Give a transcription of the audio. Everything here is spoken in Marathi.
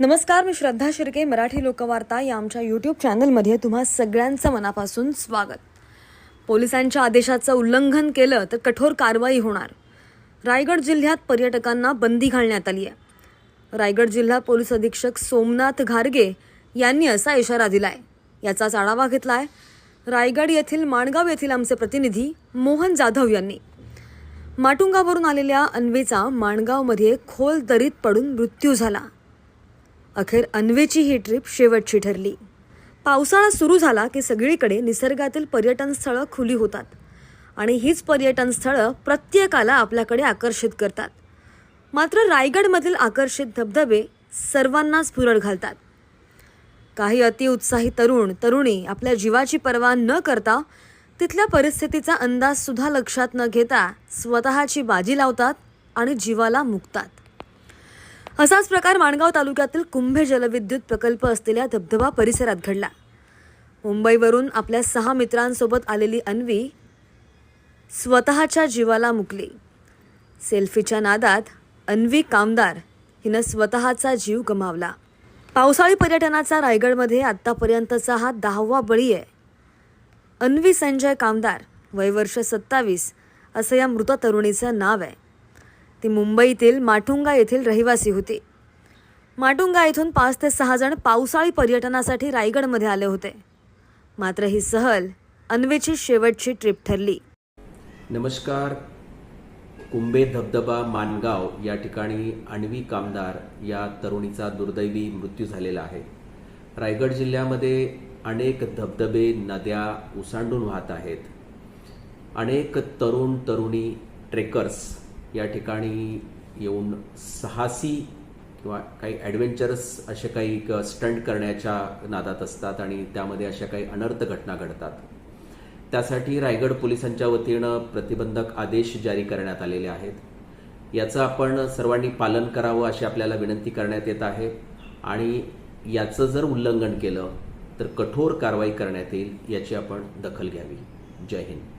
नमस्कार मी श्रद्धा शिर्के मराठी लोकवार्ता या आमच्या यूट्यूब चॅनलमध्ये तुम्हा सगळ्यांचं मनापासून स्वागत. पोलिसांच्या आदेशाचं उल्लंघन केलं तर कठोर कारवाई होणार. रायगड जिल्ह्यात पर्यटकांना बंदी घालण्यात आली आहे रायगड जिल्हा पोलीस अधीक्षक सोमनाथ घारगे यांनी असा इशारा दिला आहे याचाच आढावा घेतला आहे रायगड येथील माणगाव येथील आमचे प्रतिनिधी मोहन जाधव यांनी. माटुंगावरून आलेल्या अन्वेचा माणगावमध्ये खोल दरीत पडून मृत्यू झाला. अखेर अन्वेची ही ट्रिप शेवटची ठरली. पावसाळा सुरू झाला की सगळीकडे निसर्गातील पर्यटन स्थळं खुली होतात. आणि हीच पर्यटन स्थळं प्रत्येकाला आपल्याकडे आकर्षित करतात. मात्र रायगडमधील आकर्षित धबधबे सर्वांनाच पुरळ घालतात. काही अतिउत्साही तरुण तरुणी आपल्या जीवाची पर्वा न करता तिथल्या परिस्थितीचा अंदाजसुद्धा लक्षात न घेता स्वतःची बाजी लावतात आणि जीवाला मुकतात. असाच प्रकार माणगाव तालुक्यातील कुंभे जलविद्युत प्रकल्प असलेल्या धबधबा परिसरात घडला. मुंबईवरून आपल्या सहा मित्रांसोबत आलेली अन्वी स्वतःच्या जीवाला मुकली. सेल्फीच्या नादात अन्वी कामदार हिनं स्वतःचा जीव गमावला. पावसाळी पर्यटनाचा रायगडमध्ये आत्तापर्यंतचा हा दहावा बळी आहे. अन्वी संजय कामदार वय वर्ष सत्तावीस असं या मृत तरुणीचं नाव आहे. ती मुंबईतील माटुंगा येथील रहिवासी होती. माटुंगा येथून पाच ते सहा जण पावसाळी पर्यटनासाठी रायगडमध्ये आले होते. मात्र ही सहल अन्वेची शेवटची ट्रिप ठरली. नमस्कार. कुंभे धबधबा मानगाव या ठिकाणी अण्वी कामदार या तरुणीचा दुर्दैवी मृत्यू झालेला आहे. रायगड जिल्ह्यामध्ये अनेक धबधबे नद्या उसांडून वाहत आहेत. अनेक तरुण तरुणी ट्रेकर्स या ठिकाणी येऊन साहसी किंवा काही ॲडव्हेंचरस असे काही स्टंट करण्याच्या नादात असतात आणि त्यामध्ये अशा काही अनर्थ घटना घडतात. त्यासाठी रायगड पोलिसांच्या वतीनं प्रतिबंधक आदेश जारी करण्यात आलेले आहेत. याचं आपण सर्वांनी पालन करावं अशी आपल्याला विनंती करण्यात येत आहे आणि याचं जर उल्लंघन केलं तर कठोर कारवाई करण्यात येईल याची आपण दखल घ्यावी. जय हिंद.